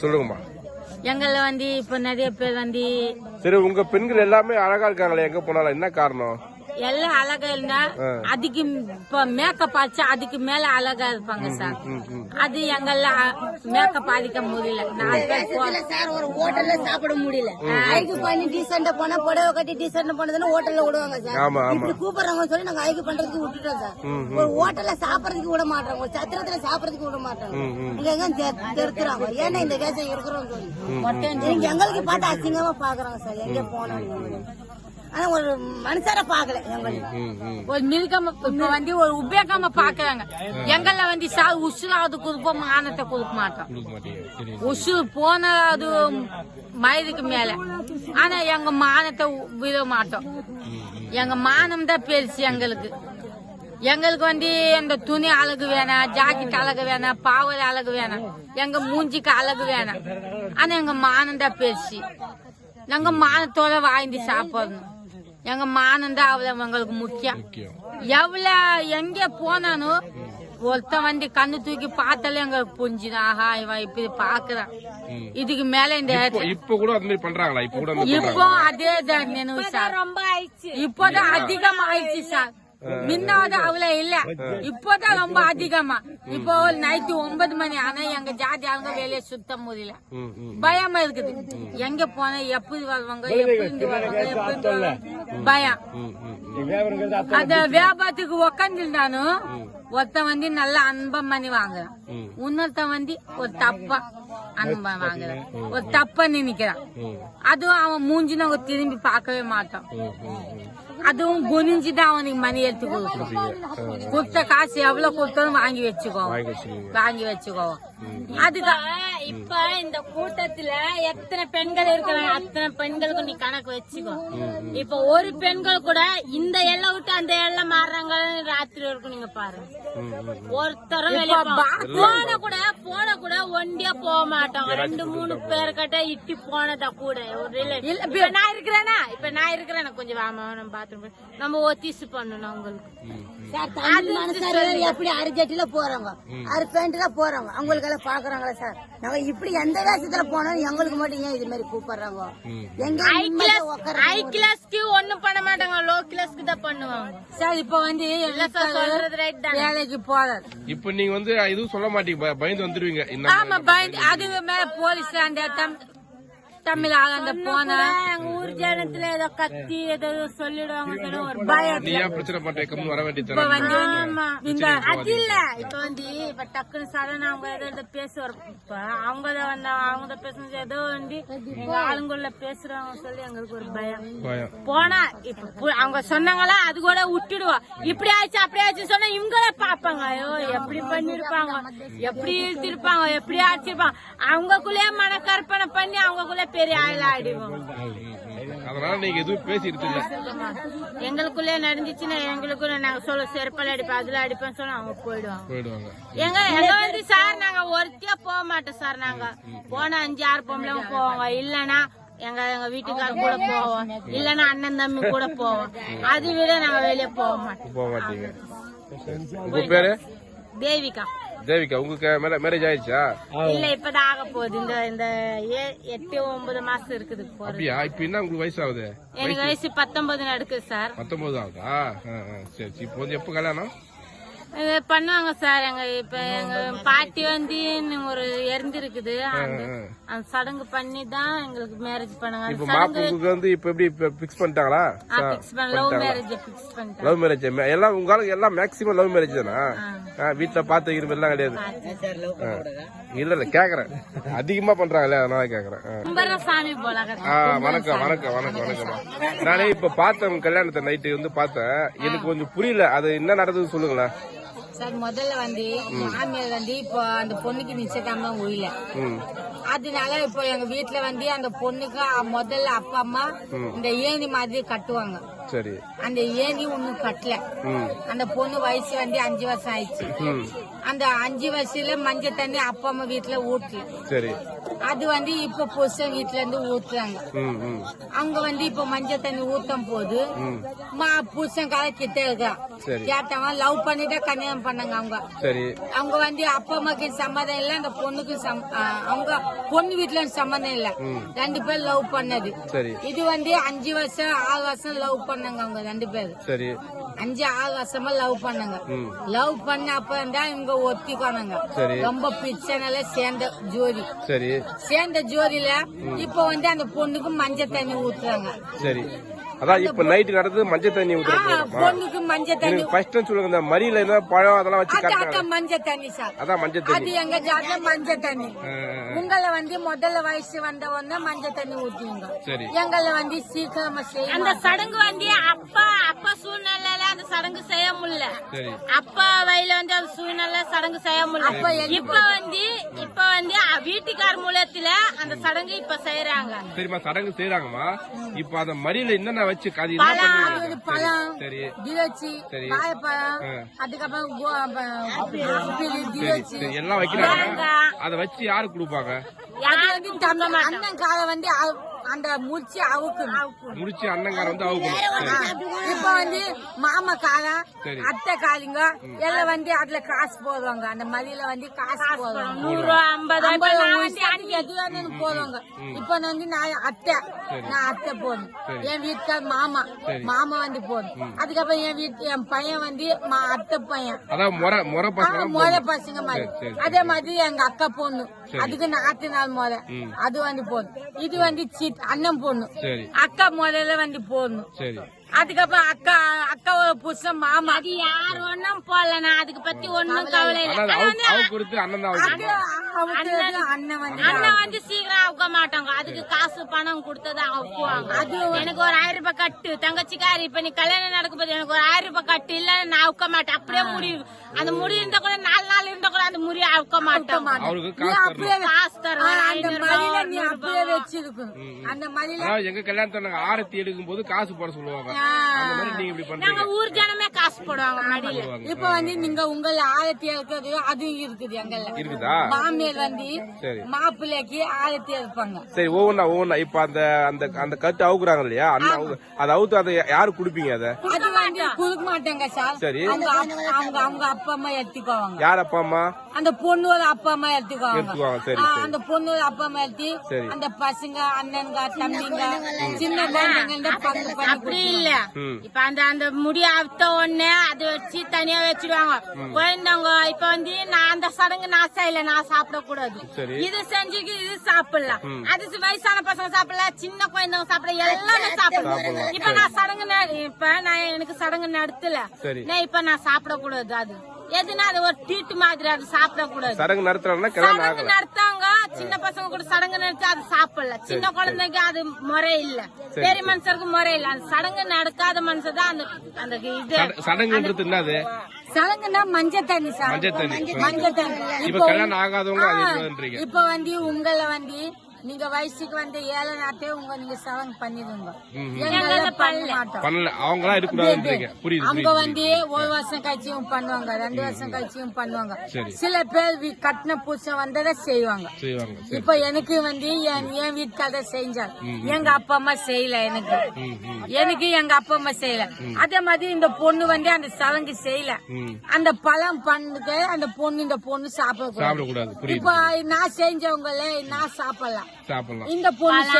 சொல்லுங்கம்மா. எங்கள வந்து இப்ப நிறைய பேர் வந்து சரி உங்க பெண்கள் எல்லாமே அழகா இருக்காங்களே எங்க போனாலும். என்ன காரணம்? எல்லாம் அழகா இருந்தா அதுக்கு இப்ப மேக்கப் ஆச்சு அதுக்கு மேல அழகா இருப்பாங்க சார். அது எங்கெல்லாம் மேக்கப் அடிக்க முடியல. சார் ஒரு ஹோட்டல்ல சாப்பிட முடியல. ஐக்கு பண்ணி டீசெண்டா போனா புடவை கட்டி டீசெண்டா போனதுன்னு ஹோட்டல்ல விடுவாங்க சார். இப்படி கூப்பிடுறாங்க சொல்லி நாங்க ஐக்கு பண்றதுக்கு விட்டுட்டோம் சார். ஒரு ஹோட்டல்ல சாப்பிடறதுக்கு விட மாட்டாங்க ஒரு சத்திரத்துல சாப்பிடறதுக்கு விட மாட்டாங்க இங்க எங்க தெ- தெருத்துறாங்க. ஏன்னா இந்த வேஷம் இருக்கிறோம் சொல்லி. நீங்க எங்களுக்கு பார்த்து அசிங்கமா பாக்குறாங்க சார். எங்க போனோம் ஆனா ஒரு மனுஷரை பாக்கல. ஒரு மிருகம் இப்ப வந்து ஒரு உபயோகமா பாக்குறாங்க எங்கள வந்து சா உசுலாவது கொடுப்போம் மானத்தை கொடுக்க மாட்டோம். உசு போன அது மயிலுக்கு மேல. ஆனா எங்க மானத்தை விட மாட்டோம். எங்க மானம் தான் பெருசு எங்களுக்கு. எங்களுக்கு வந்து இந்த துணி அழகு வேணாம் ஜாக்கெட் அழகு வேணாம் பாவல் அழகு வேணாம். எங்க மூஞ்சிக்கு அழகு வேணாம். ஆனா எங்க மானம் தான் பெருசு. நாங்க மானத்தோட வாழ்ந்து சாப்பிடணும். எங்க மானம் தான் அவ்வளவு எங்களுக்கு முக்கியம். எவ்வளவு எங்க போனாலும் ஒருத்தன் வந்து கண்ணு தூக்கி பார்த்தாலே எங்களுக்கு புரிஞ்சுது. ஆஹா இவன் இப்படி பாக்குறான் இதுக்கு மேல இந்த இப்போ இப்ப கூட அந்த மாதிரி பண்றாங்களா? இப்ப அதே தான் நினைவு சார். ரொம்ப ஆயிடுச்சு. இப்போதான் அதிகமா ஆயிடுச்சு சார். முன்னாவது அவ்வளவு இல்ல. இப்போதான் ரொம்ப அதிகமா. இப்போ நைட்டு ஒன்பது மணி ஆனா எங்க ஜாதி ஆளுங்க வேலையை சுத்த முடியல. பயமா இருக்குது. எங்க போனா எப்படி வருவாங்க எப்படி வருவாங்க எப்படி பயம். அந்த வியாபாரத்துக்கு உக்காந்துருந்தானு ஒருத்தன் வந்து நல்ல அன்பம் பண்ணி வாங்குறான் இன்னொருத்தன் வந்து ஒரு தப்பா அன்பம் வாங்குறான் ஒரு தப்பா நினைக்கிறான் அதுவும் அவன் மூஞ்சி நாங்க திரும்பி பார்க்கவே மாட்டோம். அதுவும் குனிஞ்சுதான் அவனுக்கு மணி எடுத்து கொடுக்கும் கொடுத்த காசு எவ்வளவு கொடுத்தாலும் வாங்கி வச்சுக்கோ வாங்கி வச்சுக்கோ அதுக்கு இப்ப இந்த கூட்டத்துல எத்தனை பெண்கள் இருக்கிறாங்க? அத்தனை பெண்களுக்கு நீ கணக்கு வச்சுக்கோ. இப்ப ஒரு பெண்கள் கூட இந்த எல்லை விட்டு அந்த எல்லை மாறுறாங்க ராத்திரி வரைக்கும் நீங்க பாருங்க. ஒருத்தரும் வெளிய போன கூட போன கூட ஒண்டியா போக மாட்டாங்க ரெண்டு மூணு பேர்கிட்ட இட்டி போனதா கூட. இப்ப நான் இருக்கிறேனா? இப்ப நான் இருக்கிறேன். கொஞ்சம் வாமா நம்ம பாத்ரூம் நம்ம ஒத்திசு பண்ணணும் அவங்களுக்கு. எப்படி அரிஜட்டில போறாங்க அரை பேண்ட்ல போறாங்க அவங்களுக்கு எல்லாம் பாக்குறாங்களா சார்? நாங்க இப்படி எந்த வேஷத்துல போனாலும் எங்களுக்கு மட்டும் ஏன் இது மாதிரி கூப்பிடுறாங்க எங்க ஹை கிளாஸ்க்கு ஒண்ணும் பண்ண மாட்டாங்க லோ கிளாஸ்க்கு தான் பண்ணுவாங்க. சார் இப்ப வந்து சொல்றது ரைட் தான்? வேலைக்கு போறாரு. இப்ப நீங்க வந்து எதுவும் சொல்ல மாட்டீங்க பய- பயந்து வந்துருவீங்க. ஆமா பயந்து அதுக்கு மேல போலீஸ் அந்த தமிழ் அந்த போன. எங்க ஊர் ஜனத்துல ஏதோ கத்தி ஏதோ சொல்லிடுவாங்க ஒரு பயம் வர வேண்டியது வந்து இந்த அது இல்ல. இப்ப வந்து இப்ப டக்குன்னு சடன் அவங்க ஏதோ ஏதோ பேசுவார். இப்ப அவங்க தான் வந்தா அவங்க தான் பேசுறது ஏதோ வந்து ஆளுங்குள்ள பேசுறாங்க சொல்லி எங்களுக்கு ஒரு பயம். பயம். போனா இப்ப அவங்க சொன்னாங்களா அது கூட விட்டுடுவோம் இப்படி ஆச்சு அப்படி ஆச்சு சொன்னா இவங்களே பாப்பாங்க ஐயோ எப்படி பண்ணிருப்பாங்க? எப்படி இழுத்திருப்பாங்க? எப்படி அடிச்சிருப்பாங்க? அவங்களுக்குள்ளேயே மன கற்பனை பண்ணி அவங்களுக்குள்ள பெரிய ஆள் ஆடிடுவோம் அதனால நீங்க எதுவும் பேசிட்டு எங்களுக்குள்ளே நடந்துச்சுன்னா எங்களுக்குள்ள நாங்க சொல்ல செருப்பால் அடிப்போம் அதுல அடிப்போம் சொன்னா அவங்க போயிடுவாங்க. போயிடுவாங்க. எங்க எங்க வந்து சார் நாங்க ஒருத்தியா போக மாட்டோம் சார் நாங்க. போனா அஞ்சு ஆறு பொம்பளை போவாங்க. இல்லனா எங்க எங்க வீட்டுக்காரர் கூட போவோம். இல்லனா அண்ணன் தம்பி கூட போவோம். அது விட நாங்க வெளியே போக மாட்டோம். போக மாட்டீங்க. தேவிகா. தேவிகா உங்களுக்கு? மேரேஜ் ஆயிடுச்சா? இல்ல இப்பதான் ஆக போகுது. இந்த இந்த ஏ- எட்டு ஒன்பது மாசம் இருக்குது அப்படியா? இப்ப என்ன உங்களுக்கு வயசு ஆகுது எனக்கு வயசு? பத்தொன்பது நடக்குது சார். பத்தொன்பது ஆகுதா? சரி சரி. இப்போ வந்து எப்ப கல்யாணம்? பண்ணுவாங்க சார். எங்க இப்ப எங்க பாட்டி வந்து ஒரு இறந்திருக்குது அந்த அந்த சடங்கு பண்ணி தான் எங்களுக்கு மேரேஜ் பண்ணாங்க. இப்ப மாப்பிள்ளைக்கு வந்து இப்ப எப்படி பிக்ஸ் பண்ணிட்டாங்களா? பிக்ஸ் பண்ண லவ் மேரேஜ் பிக்ஸ் பண்ணிட்டாங்க. லவ் மேரேஜ் எல்லாம் உங்க எல்லாம் மேக்ஸிமம் லவ் மேரேஜ் தானா? ஆ, வீட்டுல பார்த்து இருப்பு எல்லாம் கிடையாது. ஆ. இல்ல இல்ல கேக்குறேன். அதிகமா பண்றாங்களே அதனால கேக்குறேன். வணக்கம் வணக்கம் வணக்கம் வணக்கம். நானே இப்ப பார்த்தேன் கல்யாணத்தை நைட்டு வந்து பார்த்தேன். எனக்கு கொஞ்சம் புரியல. அது என்ன நடந்ததுன்னு சொல்லுங்களேன். சார் முதல்ல வந்து மாமியார் வந்து இப்போ அந்த பொண்ணுக்கு நிச்சயதார்த்தம் உயில அதனால இப்போ எங்க வீட்டுல வந்து அந்த பொண்ணுக்கு முதல்ல அப்பா அம்மா இந்த ஏணி மாதிரி கட்டுவாங்க. சரி. அந்த ஏணி ஒண்ணும் கட்டல. அந்த பொண்ணு வயசு வந்து அஞ்சு வருஷம் ஆயிடுச்சு. அந்த அஞ்சு வருஷத்துல மஞ்சள் தண்ணி அப்பா அம்மா வீட்டுல ஊட்டல. சரி. அது வந்து இப்ப புருஷன் வீட்டுல இருந்து ஊத்துறாங்க. அவங்க வந்து இப்ப மஞ்சள் தண்ணி ஊத்தும் போது மா. புருஷன் கால கிட்ட இருக்கான். கேட்டவன் லவ் பண்ணிட்டு கல்யாணம் பண்ணாங்க அவங்க. அவங்க வந்து அப்பா அம்மாக்கு சம்மதம் இல்ல அந்த பொண்ணுக்கு அவங்க பொண்ணு வீட்டுல சம்மதம் இல்ல. ரெண்டு பேர் லவ் பண்ணது. இது வந்து அஞ்சு வருஷம் ஆறு வருஷம் லவ் பண்ணாங்க அவங்க ரெண்டு பேரும். அஞ்சு ஆறு வருஷமா லவ் பண்ணாங்க. லவ் பண்ண அப்புறம் தான் இவங்க ஒத்திக்கோனாங்க. ரொம்ப பிரச்சனைல சேர்ந்த ஜோடி சரி. சேர்ந்த ஜோடியில இப்ப வந்து அந்த பொண்ணுக்கு மஞ்சள் தண்ணி ஊத்துறாங்க. சரி. அதான் இப்ப நைட்டு நடந்தது மஞ்சள் தண்ணி ஊத்துற ஆ, போறோமா. பொண்ணுக்கு மஞ்சள் தண்ணி. ஃபர்ஸ்ட் சொல்லுங்க இந்த மரியில என்ன பழம் அதெல்லாம் வச்சு அது கட்டுறாங்க. அதான் மஞ்சள் தண்ணி சார். அதான் மஞ்சள் அது தண்ணி எங்க மஞ்சள் தண்ணி. உங்களை வந்து முதல்ல வயசு வந்த உடனே மஞ்சள் தண்ணி ஊத்துவீங்க சரி. எங்களை வந்து சீக்கிரமா செய்ய அந்த சடங்கு வந்து அப்பா அப்பா சூழ்நிலையில அந்த சடங்கு செய்ய முடியல. சரி. அப்பா வயல வந்து அந்த சூழ்நிலை சடங்கு செய்ய அப்ப முடியல இப்ப வந்து இப்ப வந்து வீட்டுக்கார் மூலத்துல அந்த சடங்கு இப்ப செய்யறாங்க சரிம்மா சடங்கு செய்யறாங்கம்மா இப்ப அந்த மரியில என்னென்ன வச்சு பழம் சரி. சரி. வாழைப்பழம். அதுக்கப்புறம் எல்லாம் வைக்கிறாங்க. அத வச்சு யாரு கொடுப்பாங்க? அது வந்து தம்பி அண்ணன் காலை வந்து அந்த முடிச்சு அவுக்கணும். முடிச்சு அண்ணங்கார வந்து அவுக்கணும். சரி. இப்ப வந்து மாமா காலம். அத்தை காலிங்க. எல்லாம் வந்து அதுல காசு போடுவாங்க. அந்த மதியில வந்து காசு போடுவாங்க. நூறு ஐம்பது இப்ப ஐம்பது நான் ஒரு வந்து சாட்டுக்கு எது வேணும்னு போடுவாங்க. இப்ப நான் வந்து நான் அத்தை நான் அத்தை போடணும். என் வீட்டுக்கார் மாமா மாமா வந்து போடணும். அதுக்கப்புறம் என் வீட்டு என் பையன் வந்து மா அத்தை பையன். முறை முறை பசங்க மாதிரி. அதே மாதிரி எங்க அக்கா பொண்ணு அதுக்கு நாத்து நாள் முறை. அது வந்து போடணும். இது வந்து அண்ணன் சரி. அக்கா முதல்ல வந்து போடணும். சரி. அதுக்கப்புறம் அக்கா அக்காவோட புருஷன் மாமா. அது யார் ஒண்ணும் போடல நான் அதுக்கு பத்தி ஒண்ணும் கவலை இல்ல. அண்ணன் வந்து அண்ணன் வந்து சீக்கிரம் அவுக்க மாட்டாங்க. அதுக்கு காசு பணம் கொடுத்ததான் அவுக்குவாங்க எனக்கு ஒரு ஆயிரம் ரூபாய் கட்டு. தங்கச்சிக்காரி இப்ப நீ கல்யாணம் நடக்கும் போது எனக்கு ஒரு ஆயிரம் ரூபாய் கட்டு இல்ல நான் அவுக்க மாட்டேன். அப்படியே முடி அந்த முடி இருந்தா கூட நாலு நாள் இருந்தா கூட அந்த முடி அவுக்க காசு அப்படியே காசு தருவேன் அந்த நீ நூறு அப்படியே ரூபாய். வச்சிருக்கணும் அந்த அதாவது எங்க கல்யாணத்தை நாங்க ஆரத்தி எடுக்கும் போது காசு போட சொல்லுவாங்க. நீங்க ஊர் ஜனமே காசு போடுவாங்க மடியில. இப்ப வந்து நீங்க உங்கள ஆரத்தி இருக்கிறது அதுவும் இருக்குது எங்கல்ல இருக்குதா? மாமியார் வந்து சரி. மாப்பிள்ளைக்கு ஆரத்தி இருப்பாங்க சரி ஒவ்வொன்றா ஒவ்வொன்றா இப்ப அந்த அந்த அந்த கட்டு அவுக்குறாங்க இல்லையா? அவுக்கு அதை அவுத்து அதை யாரு குடுப்பீங்க அதை? அது கொடுக்க மாட்டாங்க சார். சரி. அவங்க அப்- அவங்க அவங்க அப்பா அம்மா எடுத்துக்குவாங்க யார் அப்பா அம்மா? அந்த பொண்ணோட அப்பா அம்மா எடுத்துக்குவாங்க எடுத்துக்குவாங்க சரி ஆ, சரி. அந்த பொண்ணோட அப்பா அம்மா எடுத்து சரி. அந்த பசங்க அண்ணனுங்க தம்பிங்க சின்ன குழந்தைங்க பங்கு பண்ணி அப்படி இல்ல. ம். இப்ப அந்த அந்த முடி அவுத்த உடனே அது வச்சு தனியா வச்சிடுவாங்க குழந்தைங்க இப்ப வந்து நான் அந்த சடங்கு நான் செய்யல நான் சாப்பிடக்கூடாது. சரி. இது செஞ்சுக்கு இது சாப்பிடலாம். அது வயசான பசங்க சாப்பிடலாம் சின்ன குழந்தைங்க சாப்பிட எல்லாமே சாப்பிடலாம். சாப்பிடலாம். இப்ப நான் சடங்கு ந- இப்ப நான் எனக்கு சடங்கு நடத்தல. சரி. நான் இப்ப நான் சாப்பிடக்கூடாது அது. எதுனா அது ஒரு டீட்டு மாதிரி அது சாப்பிடக்கூடாது. சடங்கு நடத்துறாங்கன்னா சடங்கு நடத்தாங்க சின்ன பசங்க கூட சடங்கு நடத்தி அது சாப்பிடல. சின்ன குழந்தைக்கு அது முறை இல்ல. பெரிய மனுஷருக்கு முறை இல்ல. அந்த சடங்கு நடக்காத மனுஷன் தான் அந்த அந்த இது. சட- சடங்குன்றது என்னது? சடங்குனா மஞ்சள் தண்ணி சார். மஞ்சள் தண்ணி மஞ்சள் தண்ணி இப்ப கல்யாணம் ஆகாதவங்க இப்ப வந்து உங்களை வந்து நீங்க வயசுக்கு வந்து ஏழை நாட்டே உங்க நீங்க சடங்கு பண்ணிடுங்க. எங்களை பண்ண மாட்டோம். பண்ணல. அவங்களா இருக்கக்கூடாதுன்றீங்க புரியுது அவங்க புரியுது வந்து ஒரு வருஷம் கழிச்சியும் பண்ணுவாங்க ரெண்டு வருஷம் கழிச்சியும் பண்ணுவாங்க. சில பேர் வீ- கட்டின புருஷன் வந்ததை செய்வாங்க. இப்ப எனக்கு வந்து என் என் வீட்டுக்காக செஞ்சார். எங்க அப்பா அம்மா செய்யல எனக்கு. எனக்கு எங்க அப்பா அம்மா செய்யல. அதே மாதிரி இந்த பொண்ணு வந்து அந்த சடங்கு செய்யல. அந்த பழம் பண்ணுக்கு அந்த பொண்ணு இந்த பொண்ணு சாப்பிடக்கூடாது. இப்ப நான் செஞ்சவங்கள நான் சாப்பிடலாம். சாப்பிடலாம் இந்த பொண்ணு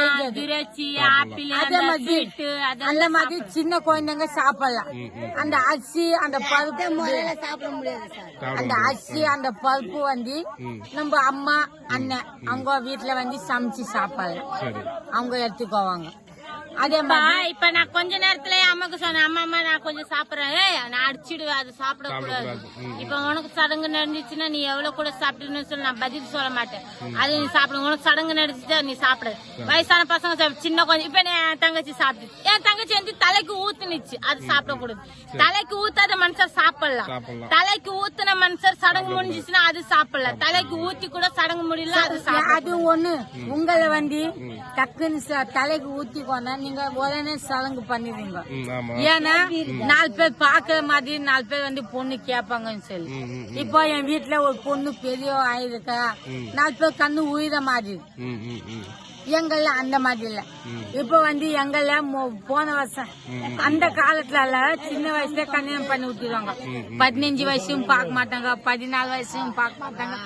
ஆப்பிள் அதே மாதிரி அந்த மாதிரி சின்ன குழந்தைங்க சாப்பிடலாம். அந்த அரிசி அந்த பருப்பு சாப்பிட முடியாது சார். சாப்பிட அந்த அரிசி அந்த பருப்பு வந்து நம்ம அம்மா அண்ணன் அவங்க வீட்டுல வந்து சமைச்சு சாப்பிடலாம். சரி. அவங்க எடுத்துக்குவாங்க. அதே அப்பா, மாதிரி. இப்ப நான் கொஞ்ச நேரத்துல அம்மாக்கு சொன்னேன் அம்மா அம்மா நான் கொஞ்சம் சாப்பிடுறேன். ஏய், நான் அடிச்சிடுவேன் அது சாப்பிடக்கூடாது. இப்ப உனக்கு சடங்கு நடந்துச்சுன்னா நீ எவ்வளவு கூட சாப்பிட்டுன்னு சொல்லி நான் பதில் சொல்ல மாட்டேன். அது நீ சாப்பிடு. உனக்கு சடங்கு நடந்துச்சுன்னா நீ சாப்பிடு. வயசான பசங்க சாப்பிடு சின்ன கொஞ்சம் இப்ப என் தங்கச்சி சாப்பிட்டு என் தங்கச்சி வந்து தலைக்கு ஊத்துனுச்சு அது சாப்பிடக்கூடாது. தலைக்கு ஊத்தாத மனுஷர் சாப்பிடலாம். சாப்பிடலாம். தலைக்கு ஊத்துன மனுஷர் சடங்கு முடிஞ்சிச்சுன்னா அது சாப்பிடலாம். தலைக்கு ஊத்தி கூட சடங்கு முடியல அது சாப்பிடலாம் அது ஒண்ணு. உங்களை வந்து டக்குன்னு ச- தலைக்கு ஊத்திக்கோனா நீங்க உடனே சலங்கு பண்ணிடுங்க ஏன்னா நாலு பேர் பாக்குற மாதிரி நாலு பேர் வந்து பொண்ணு கேட்பாங்கன்னு சொல்லி. இப்போ என் வீட்டுல ஒரு பொண்ணு பெரிய ஆயிருக்கா. நாலு பேர் கண்ணு உயிர மாதிரி. எங்கள்ல அந்த மாதிரி இல்ல. இப்ப வந்து எங்கள்ல போன வருஷம். அந்த காலத்துல சின்ன வயசுல கல்யாணம் பண்ணி விட்டுருவாங்க. பதினஞ்சு வயசும் பார்க்க மாட்டாங்க பதினாலு வயசும் பார்க்க மாட்டாங்க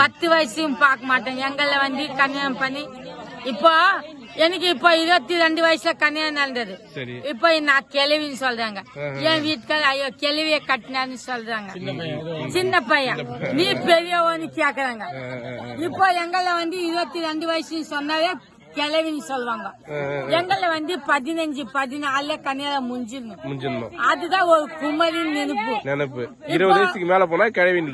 பத்து வயசும் பார்க்க மாட்டாங்க. எங்கள்ல வந்து கல்யாணம் பண்ணி இப்போ எனக்கு இப்போ இருபத்தி ரெண்டு வயசுல கல்யாணம் நடந்தது. சரி. இப்போ நான் கிழவின்னு சொல்றாங்க. என் வீட்டுக்கார ஐயோ கிழவிய கட்டினான்னு சொல்றாங்க. சின்ன பையன். நீ பெரியவன்னு கேக்குறாங்க. இப்போ எங்கள வந்து இருபத்தி ரெண்டு வயசு சொன்னாவே கிழவின்னு சொல்லுவாங்க. எங்கள வந்து பதினஞ்சு பதினாலுல கல்யாணம் முடிஞ்சிடணும் முடிஞ்சிடணும் அதுதான் ஒரு குமரி நினைப்பு. நினைப்பு. இருபது வயசுக்கு மேல போனா கிழவின்னு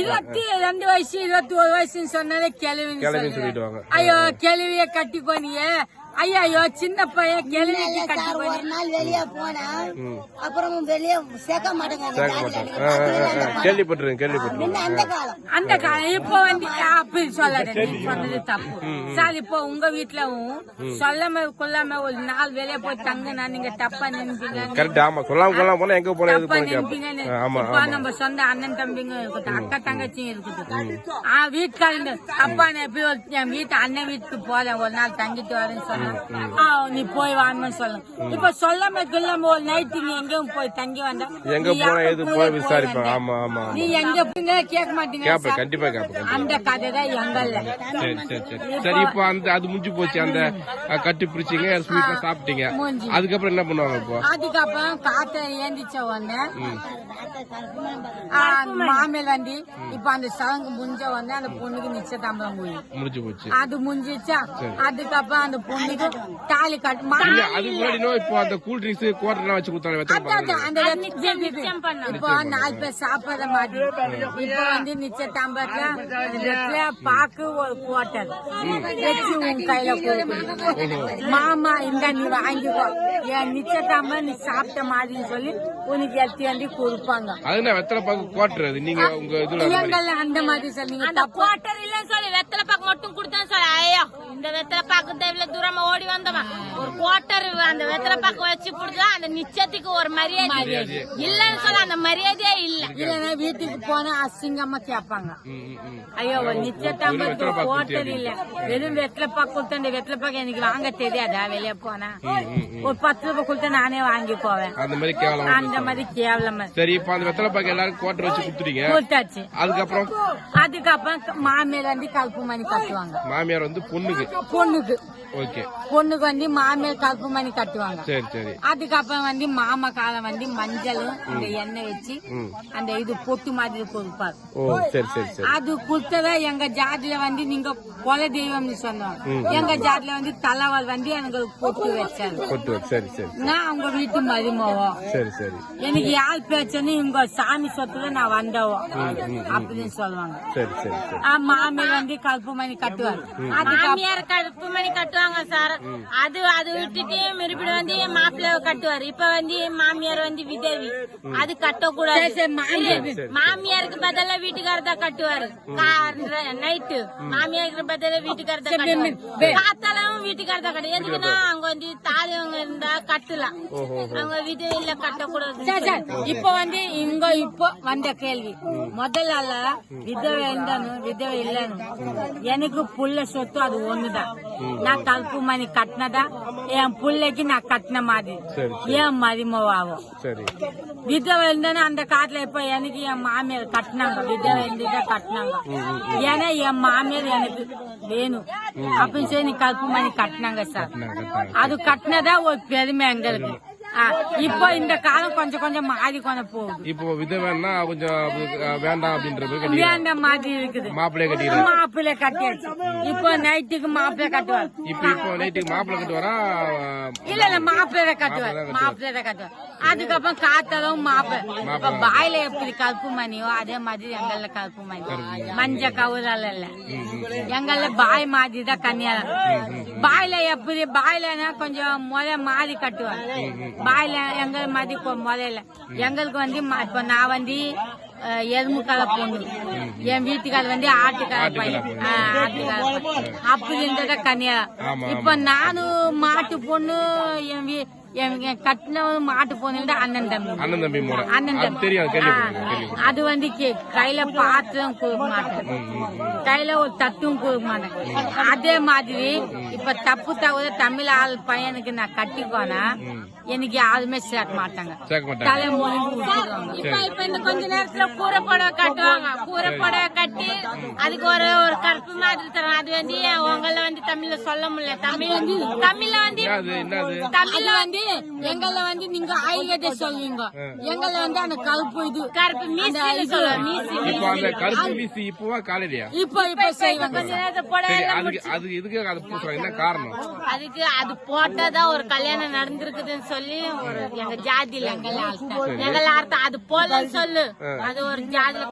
இருபத்தி ரெண்டு வயசு இருபத்தி ஒரு வயசுன்னு சொன்னாலே சொல்லுவாங்க. சொல்லிடுவாங்க. ஐயோ கிழவிய கட்டிக்கோனியே ஐயா ஐயோ சின்ன பையன் கிழவிக்கு சார் ஒரு நாள் வெளியே போனா அப்புறம் வெளியே சேர்க்க மாட்டேங்க. கேள்விப்பட்டிருக்கேன் கேள்விப்பட்டிருக்கேன். அந்த காலம். அந்த காலம். இப்ப வந்து அப்படி சொல்லாத நீ சொன்னது தப்பு. சார் இப்போ உங்க வீட்டுலவும் சொல்லாம கொள்ளாம ஒரு நாள் வெளியே போய் தங்கினா நீங்க தப்பா நினைப்பீங்க? கரெக்ட். ஆமா சொல்லாம கொள்ளாம போனா எங்க போனா தப்பா ஆமா ஆமா. நம்ம சொந்த அண்ணன் தம்பிங்க இருக்குது அக்கா தங்கச்சியும் இருக்குது. ஆ வீட்டுக்காரங்க அப்பா நான் எப்படி ஒரு என் வீட்டு அண்ணன் வீட்டுக்கு போறேன். ஒரு நாள் தங்கிட்டு வரேன்னு சொன்னா நீ போய் வான்னு சொல்லணும் இப்ப சொல்லாம கொள்ளாம ஒரு நைட்டு நீ எங்கேயும் போய் தங்கி வந்தா எங்க போனா எது போய் விசாரிப்பாங்க? ஆமா ஆமா நீ எங்க கேட்க மாட்டீங்க கேப்பேன் சார். கண்டிப்பா கண்டிப்பா. அந்த கதை தான் எங்கல்ல சரி சரி. சரி சரி இப்போ அந்த அது முடிஞ்சு போச்சு. அந்த கட்டி பிடிச்சிங்க ஸ்வீட்ல சாப்பிட்டீங்க. அதுக்கப்புறம் என்ன பண்ணுவாங்க இப்போ? அதுக்கப்புறம் காத்த ஏந்திச்ச உடனே மாமேல் வந்து இப்ப அந்த சடங்கு முடிஞ்ச உடனே அந்த பொண்ணுக்கு நிச்சயதாம்பரம் போய். முடிஞ்சு போச்சு. அது முடிஞ்சிச்சா அதுக்கப்புறம் அந்த பொண்ணுக்கு தாலி கட்டு மா- இல்ல. அதுக்கு முன்னாடி இன்னும் இப்போ அந்த கூல் ட்ரிங்க்ஸ் குவார்டர் எல்லாம் வச்சு கொடுத்தாங்க வெத்தலை அதான், பாக்கு. அதான், அந்த நிச்சயம் பண்ணணும். இப்போ நாலு பேர் சாப்பிடுற மாதிரி. இப்போ வந்து நிச்சயதாம்பரத்துல அந்த வெற்றில பாக்கு ஒரு குவார்டர் வச்சு உன் கையில கொடுக்கணும். மாமா இந்த நீ வாங்கிக்கோ. என் நீ சாப்பிட்ட மாதிரின்னு சொல்லி உனக்கு எடுத்து வந்து கொடுப்பாங்க. அது என்ன வெத்தலை பாக்கு குவார்டர் அது. நீங்க உங்க இதுல அந்த மாதிரி. அந்த தப்பு. குவார்டர் இல்லன்னு சொல்லி. வெத்தலை பாக்கு மட்டும் கொடுத்தேன் சார் ஐயோ இந்த வெத்தலை பாக்கு தேவையில தூரமா ஓடி வந்தவன். ஒரு குவார்டர் அந்த வெத்தலை பாக்கு வச்சு கொடுத்தா அந்த நிச்சயத்துக்கு ஒரு மரியாதை. இல்லன்னு சொல்ல அந்த மரியாதையே இல்ல. இல்லைன்னா வீட்டுக்கு போனா அசிங்கமா ம். ஐயோ நிச்சயதாம்பரத்துக்கு ஹோட்டல் இல்ல. வெறும் வெத்தலை பாக்கு கொடுத்த அந்த வெத்தலை பாக்கு எனக்கு வாங்க தெரியாதா? வெளியே போனா. ஒரு பத்து ரூபாய் கொடுத்தா நானே வாங்கி போவேன். அந்த மாதிரி கேவலம் அந்த மாதிரி கேவலமா. சரி இப்போ அந்த வெத்தலை பாக்கு எல்லாரும் குவார்டர் வச்சு கொடுத்துட்டீங்க. கொடுத்தாச்சு. அதுக்கப்புறம்? அதுக்கப்புறம் மாமியார் வந்து கருப்பு மணி கட்டுவாங்க. மாமியார் வந்து பொண்ணுக்கு. பொண்ணுக்கு. பொண்ணுக்கு வந்து மாமியார் கருப்பு மணி கட்டுவாங்க. சரி சரி. அதுக்கப்புறம் வந்து மாமா காலம் வந்து மஞ்சள் இந்த எண்ணெய் வச்சு அந்த இது பொட்டு மாதிரி கொடுப்பாரு ஓ சரி சரி சரி. அது கொடுத்தத எங்க ஜாதியில வந்து நீங்க குல தெய்வம்னு சொன்னோம். எங்க ஜாதியில வந்து தலைவர் வந்து எனக்கு பொட்டு வச்சாரு. கொட்டு சரி சரி. நான் அவங்க வீட்டு மருமவம் சரி சரி. எனக்கு யார் பேச்சுன்னு இவங்க சாமி சொத்துல நான் வந்தவோ. அப்படின்னு சொல்லுவாங்க. சரி சரி சரி. ஆ, மாமியார் வந்து கருப்பு மணி கட்டுவார். அதுக்கப்புறம் மாமியார் கருப்பு மணி கட்டுவாங்க சார். அது அது விட்டுட்டு மறுபடியும் வந்து மாப்பிள்ளை கட்டுவாரு. இப்ப வந்து மாமியார் வந்து விதவி. அது கட்டக்கூடாது. மாமியாருக்கு பதிலா வீட்டுக்காரர் தான் கட்டுவாரு. நைட்டு. மாமியாருக்கு பதிலா வீட்டுக்காரர் தான் கட்டுவாரு. காத்தாலும் வீட்டுக்காரர் தான் கட்டு எதுக்குன்னா அங்க வந்து தாலியவங்க இருந்தா கட்டலாம். அவங்க விதவில கட்டக்கூடாது. இப்ப வந்து இங்க இப்போ வந்த கேள்வி. முதல்ல விதவை இருந்தானு விதவை இல்லைன்னு எனக்கு புள்ள சொத்து அது ஒண்ணுதான். நான் கருப்பு மணி கட்டினதா என் புள்ளைக்கு நான் கட்டின மாதிரி சரி விதவை இருந்தானு அந்த காலத்துல இப்ப எனக்கு என் மாமியார் கட்டினாங்க இருந்துட்டா கட்டினாங்க ஏன்னா என் மாமியார் எனக்கு வேணும் அப்படின்னு சொல்லி நீ கருப்பு மணி கட்டினாங்க சார் அது இப்போ இந்த காலம் கொஞ்சம் கொஞ்சம் மாறி கொண்டு போகுது. இப்போ விதவைன்னா கொஞ்சம் வேண்டாம் அப்படின்ற மாதிரி கட்டிக்கிறாங்க வேண்ட மாதிரி இருக்குது. மாப்பிள்ளைய கட்டிக்கிறாங்க மாப்பிள்ளை கட்டியாச்சு. இப்போ நைட்டுக்கு மாப்பிள்ளை கட்டுவார். இப்போ இப்போ நைட்டுக்கு மாப்பிள்ளை கட்டு வரா இல்ல இல்ல மாப்பிள்ளை கட்டுவார். மாப்பிள்ளை கட்டுவார். அதுக்கப்புறம் காத்தலும் மாப்பிள்ளை. இப்ப பாயில எப்படி கருப்பு மணியோ அதே மாதிரி எங்கள்ல கருப்பு மணி மஞ்ச கவுரால இல்ல. எங்கள்ல பாய் மாதிரி தான் கன்னியாரம் பாயில எப்படி பாயிலனா கொஞ்சம் முறை மாறி கட்டுவாங்க. பாயில எங்க மாதிரி கொ- முறையில எங்களுக்கு வந்து இப்ப நான் வந்து எருமுக்கால பொண்ணு. என் வீட்டுக்கார வந்து ஆட்டுக்கார பையன். ஆட்டுக்கார. அப்படி இருந்தத கன்னியா இப்ப நானும் மாட்டு பொண்ணு என் வீ- கட்டின மாட்டு பொண்ணு அண்ணன் தம்பி. அண்ணன் தம்பி அண்ணன் அது தம்பி. அது வந்து கையில பாத்திரம் கொடுக்க மாட்டேன். கையில ஒரு தட்டும் கொடுக்க மாட்டேன். அதே மாதிரி இப்ப தப்பு தவிர தமிழ் ஆள் பையனுக்கு நான் கட்டிக்கோனா எனக்கு யாருமே சேர்க்க மாட்டாங்க. தலை இப்ப இப்ப இந்த கொஞ்ச நேரத்துல கூரை புடவை கட்டுவாங்க. கூரை புடவை கட்டி அதுக்கு ஒரு ஒரு கருப்பு மாதிரி தரும் அது வந்து உங்கள வந்து தமிழ்ல சொல்ல முடியல? தமிழ் வந்து தமிழ்ல வந்து தமிழ்ல வந்து எங்கள வந்து நீங்க ஆயுர்வேத சொல்லுவீங்க. எங்கள வந்து அந்த கருப்பு இது கருப்பு மீசி. காலையிலயா? இப்ப இப்ப செய்வாங்க. கொஞ்ச நேரத்துல புடவை அதுக்கு முடிச்சு- அது எதுக்கு அது பூசுறாங்க என்ன காரணம்? அதுக்கு அது போட்டாதான் ஒரு கல்யாணம் நடந்திருக்குதுன்னு சொல்லி ஒரு எங்க ஜாதியில எங்கள அர்த்தம் எங்கள அது போலன்னு சொல்லு. அது ஒரு ஜாதியில